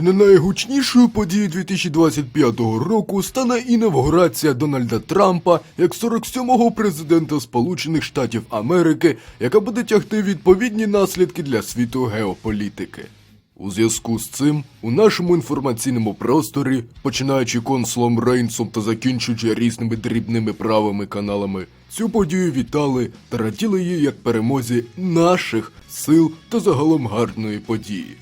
Чи не найгучнішою подією 2025 року стане інавгурація Дональда Трампа як 47-го президента Сполучених Штатів Америки, яка буде тягти відповідні наслідки для світу геополітики. У зв'язку з цим у нашому інформаційному просторі, починаючи консулом Рейнсом та закінчуючи різними дрібними правими каналами, цю подію вітали та раділи її як перемозі наших сил та загалом гарної події.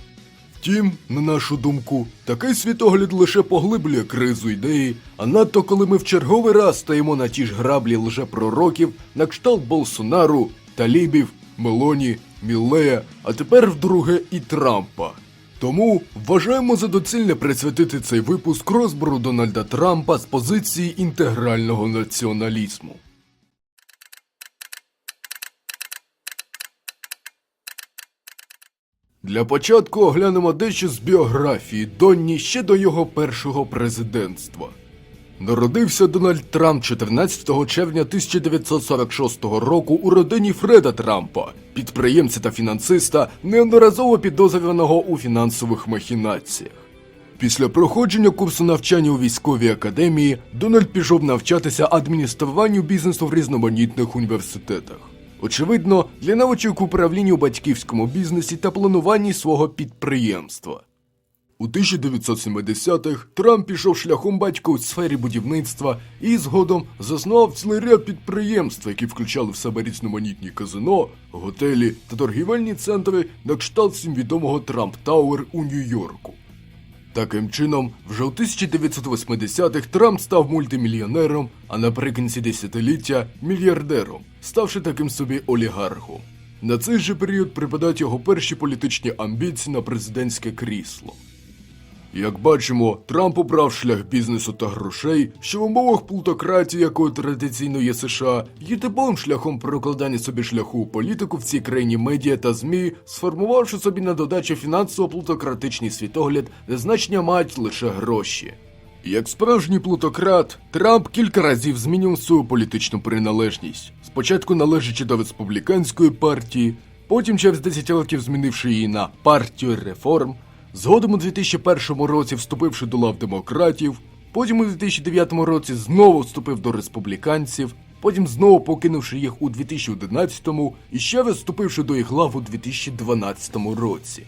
Втім, на нашу думку, такий світогляд лише поглиблює кризу ідеї, а надто коли ми в черговий раз стаємо на ті ж граблі лжепророків на кшталт Болсонару, Талібів, Мелоні, Міллея, а тепер вдруге і Трампа. Тому вважаємо за доцільне присвятити цей випуск розбору Дональда Трампа з позиції інтегрального націоналізму. Для початку оглянемо дещо з біографії Донні ще до його першого президентства. Народився Дональд Трамп 14 червня 1946 року у родині Фреда Трампа, підприємця та фінансиста, неодноразово підозрюваного у фінансових махінаціях. Після проходження курсу навчання у військовій академії Дональд пішов навчатися адмініструванню бізнесу в різноманітних університетах. Очевидно, для навичок управління у батьківському бізнесі та плануванні свого підприємства. У 1970-х Трамп пішов шляхом батька у сфері будівництва і згодом заснував цілий ряд підприємств, які включали в себе різноманітні казино, готелі та торгівельні центри на кшталт всім відомого Трамп Тауер у Нью-Йорку. Таким чином, вже у 1980-х Трамп став мультимільйонером, а наприкінці десятиліття мільярдером, ставши таким собі олігархом. На цей же період припадають його перші політичні амбіції на президентське крісло. Як бачимо, Трамп обрав шлях бізнесу та грошей, що в умовах плутократії, якою традиційно є США, є типовим шляхом прокладання собі шляху у політику в цій країні медіа та ЗМІ, сформувавши собі на додачу фінансово-плутократичний світогляд, де значення мають лише гроші. Як справжній плутократ, Трамп кілька разів змінював свою політичну приналежність. Спочатку належачи до республіканської партії, потім через 10 років змінивши її на партію реформ, згодом у 2001 році вступивши до лав демократів, потім у 2009 році знову вступив до республіканців, потім знову покинувши їх у 2011 і ще вступивши до їх лав у 2012 році.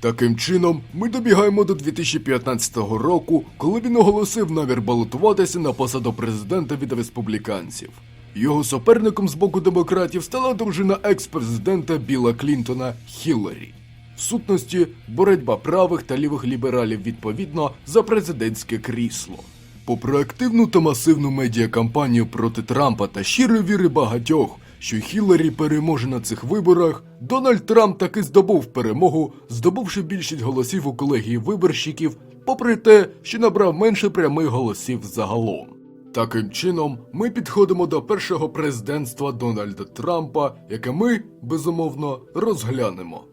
Таким чином, ми добігаємо до 2015 року, коли він оголосив намір балотуватися на посаду президента від республіканців. Його суперником з боку демократів стала дружина екс-президента Біла Клінтона Хілларі. В сутності боротьба правих та лівих лібералів відповідно за президентське крісло. Попри активну та масивну медіакампанію проти Трампа та щирої віри багатьох, що Хілларі переможе на цих виборах, Дональд Трамп таки здобув перемогу, здобувши більшість голосів у колегії виборщиків, попри те, що набрав менше прямих голосів загалом. Таким чином, ми підходимо до першого президентства Дональда Трампа, яке ми, безумовно, розглянемо.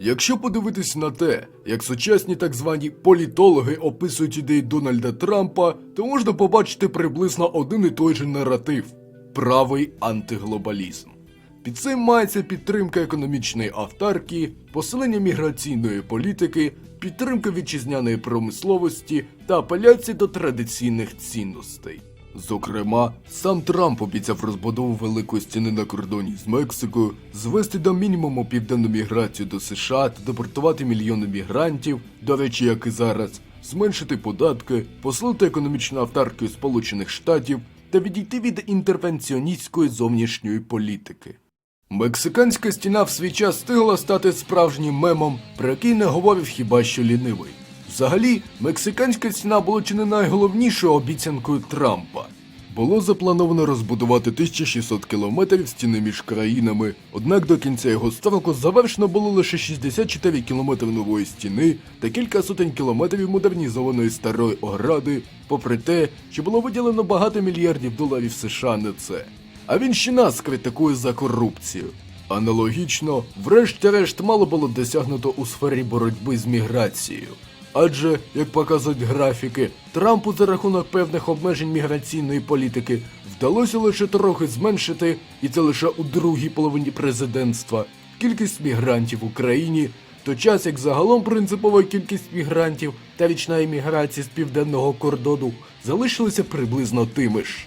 Якщо подивитись на те, як сучасні так звані політологи описують ідеї Дональда Трампа, то можна побачити приблизно один і той же наратив правий антиглобалізм. Під цим мається підтримка економічної автаркії, посилення міграційної політики, підтримка вітчизняної промисловості та апеляції до традиційних цінностей. Зокрема, сам Трамп обіцяв розбудову великої стіни на кордоні з Мексикою, звести до мінімуму південну міграцію до США та депортувати мільйони мігрантів, до речі, як і зараз, зменшити податки, посилити економічну автаркію Сполучених Штатів та відійти від інтервенціоністської зовнішньої політики. Мексиканська стіна в свій час встигла стати справжнім мемом, про який не говорив хіба що лінивий. Взагалі, мексиканська стіна була чи не найголовнішою обіцянкою Трампа. Було заплановано розбудувати 1600 кілометрів стіни між країнами, однак до кінця його строку завершено було лише 64 кілометри нової стіни та кілька сотень кілометрів модернізованої старої огради, попри те, що було виділено багато мільярдів доларів США на це. А він ще нас критикує за корупцію. Аналогічно, врешті-решт мало було досягнуто у сфері боротьби з міграцією. Адже, як показують графіки, Трампу за рахунок певних обмежень міграційної політики вдалося лише трохи зменшити, і це лише у другій половині президентства, кількість мігрантів в Україні, той час як загалом принципова кількість мігрантів та річна імміграція з південного кордону залишилися приблизно тими ж.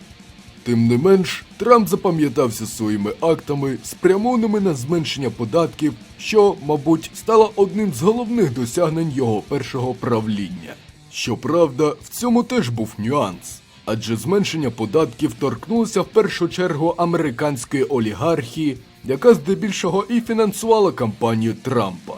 Тим не менш, Трамп запам'ятався своїми актами, спрямованими на зменшення податків, що, мабуть, стало одним з головних досягнень його першого правління. Щоправда, в цьому теж був нюанс, адже зменшення податків торкнулося в першу чергу американської олігархії, яка здебільшого і фінансувала кампанію Трампа.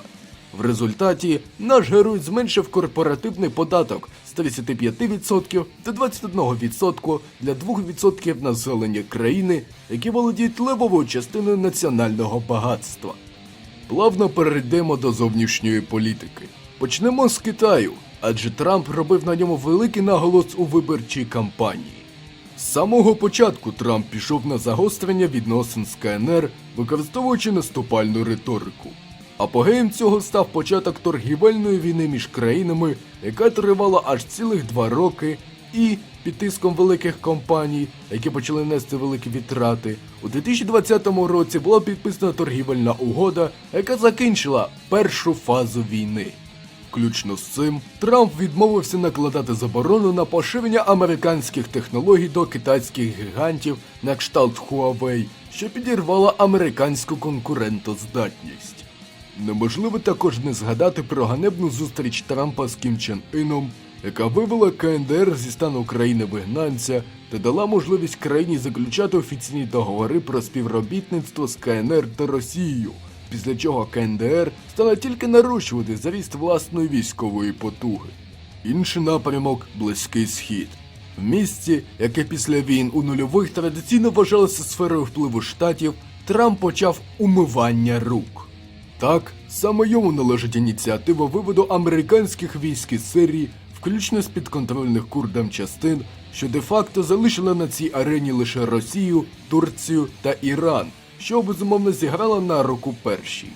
В результаті наш герой зменшив корпоративний податок з 35% до 21% для 2% населення країни, які володіють левовою частиною національного багатства. Плавно перейдемо до зовнішньої політики. Почнемо з Китаю, адже Трамп робив на ньому великий наголос у виборчій кампанії. З самого початку Трамп пішов на загострення відносин з КНР, використовуючи наступальну риторику. Апогеєм цього став початок торгівельної війни між країнами, яка тривала аж цілих два роки, і під тиском великих компаній, які почали нести великі витрати, у 2020 році була підписана торгівельна угода, яка закінчила першу фазу війни. Включно з цим, Трамп відмовився накладати заборону на поширення американських технологій до китайських гігантів на кшталт Huawei, що підірвала американську конкурентоздатність. Неможливо також не згадати про ганебну зустріч Трампа з Кім Чен Іном, яка вивела КНДР зі стану країни вигнанця та дала можливість країні заключати офіційні договори про співробітництво з КНР та Росією, після чого КНДР стала тільки нарощувати заріст власної військової потуги. Інший напрямок Близький Схід. В місті, яке після війн у нульових традиційно вважалося сферою впливу штатів, Трамп почав умивання рук. Так, саме йому належить ініціатива виводу американських військ із Сирії, включно з підконтрольних курдам частин, що де-факто залишила на цій арені лише Росію, Турцію та Іран, що безумовно зіграла на руку першій.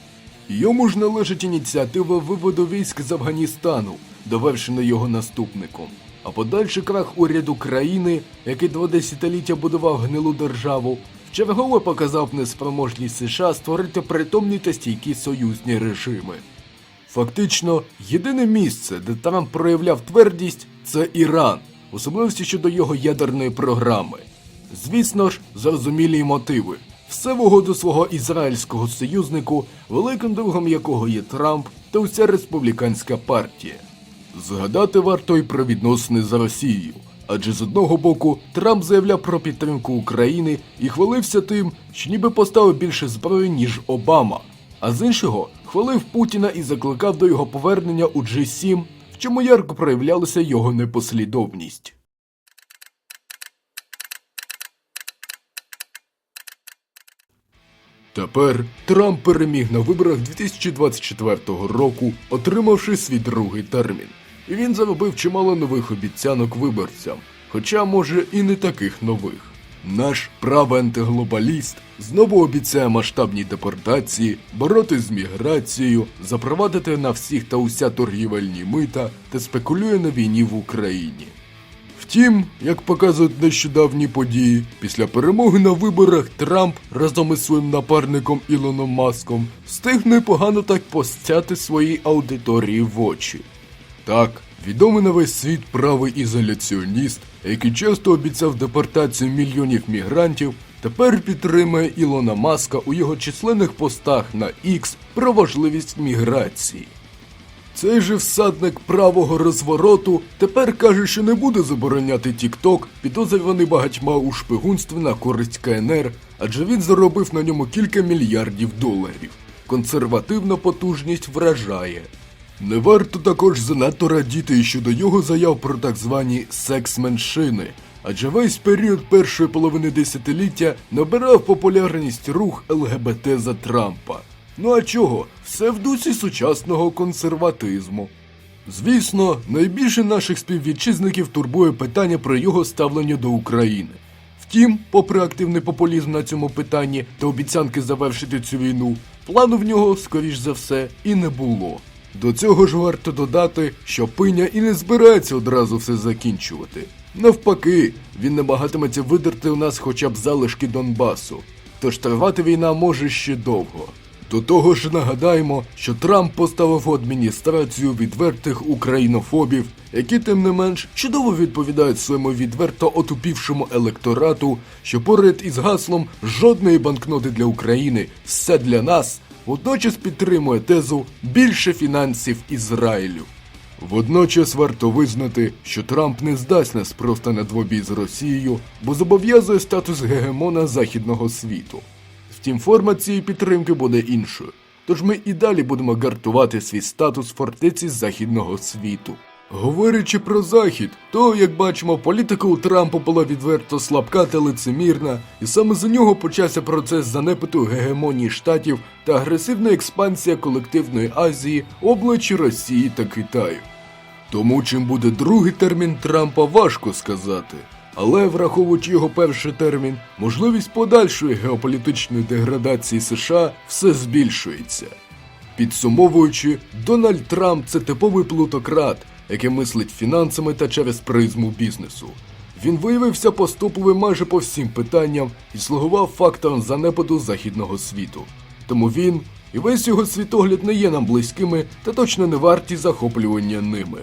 Йому ж належить ініціатива виводу військ з Афганістану, довершена його наступником. А подальший крах уряду країни, який два десятиліття будував гнилу державу, вчергове показав неспроможність США створити притомні та стійкі союзні режими. Фактично, єдине місце, де Трамп проявляв твердість, це Іран, особливості щодо його ядерної програми. Звісно ж, зрозумілі мотиви. Все в угоду свого ізраїльського союзнику, великим другом якого є Трамп та уся республіканська партія. Згадати варто й про відносини з Росією. Адже з одного боку Трамп заявляв про підтримку України і хвалився тим, що ніби поставив більше зброї, ніж Обама. А з іншого хвалив Путіна і закликав до його повернення у G7, в чому ярко проявлялася його непослідовність. Тепер Трамп переміг на виборах 2024 року, отримавши свій другий термін. І він заробив чимало нових обіцянок виборцям, хоча, може, і не таких нових. Наш правий антиглобаліст знову обіцяє масштабні депортації, боротись з міграцією, запровадити на всіх та уся торгівельні мита та спекулює на війні в Україні. Втім, як показують нещодавні події, після перемоги на виборах Трамп разом із своїм напарником Ілоном Маском встиг непогано так постяти своїй аудиторії в очі. Так, відомий на весь світ правий ізоляціоніст, який часто обіцяв депортацію мільйонів мігрантів, тепер підтримує Ілона Маска у його численних постах на X про важливість міграції. Цей же всадник правого розвороту тепер каже, що не буде забороняти TikTok, підозрюваний багатьма у шпигунстві на користь КНР, адже він заробив на ньому кілька мільярдів доларів. Консервативна потужність вражає. Не варто також занадто радіти щодо його заяв про так звані секс-меншини, адже весь період першої половини десятиліття набирав популярність рух ЛГБТ за Трампа. Ну а чого? Все в дусі сучасного консерватизму. Звісно, найбільше наших співвітчизників турбує питання про його ставлення до України. Втім, попри активний популізм на цьому питанні та обіцянки завершити цю війну, плану в нього, скоріш за все, і не було. До цього ж варто додати, що пиня і не збирається одразу все закінчувати. Навпаки, він намагатиметься видерти у нас хоча б залишки Донбасу. Тож тривати війна може ще довго. До того ж нагадаємо, що Трамп поставив адміністрацію відвертих українофобів, які тим не менш чудово відповідають своєму відверто отупівшому електорату, що поряд із гаслом жодної банкноти для України, все для нас, водночас підтримує тезу більше фінансів Ізраїлю. Водночас варто визнати, що Трамп не здасть нас просто на двобій з Росією, бо зобов'язує статус гегемона західного світу. Втім, форма цієї підтримки буде іншою. Тож ми і далі будемо гартувати свій статус фортеці західного світу. Говорячи про захід, то як бачимо, політика у Трампа була відверто слабка та лицемірна, і саме за нього почався процес занепиту гегемонії штатів та агресивна експансія колективної Азії обличчі Росії та Китаю. Тому чим буде другий термін Трампа, важко сказати. Але враховуючи його перший термін, можливість подальшої геополітичної деградації США все збільшується. Підсумовуючи, Дональд Трамп це типовий плутократ, який мислить фінансами та через призму бізнесу. Він виявився поступовим майже по всім питанням і слугував фактором занепаду західного світу. Тому він і весь його світогляд не є нам близькими та точно не варті захоплювання ними.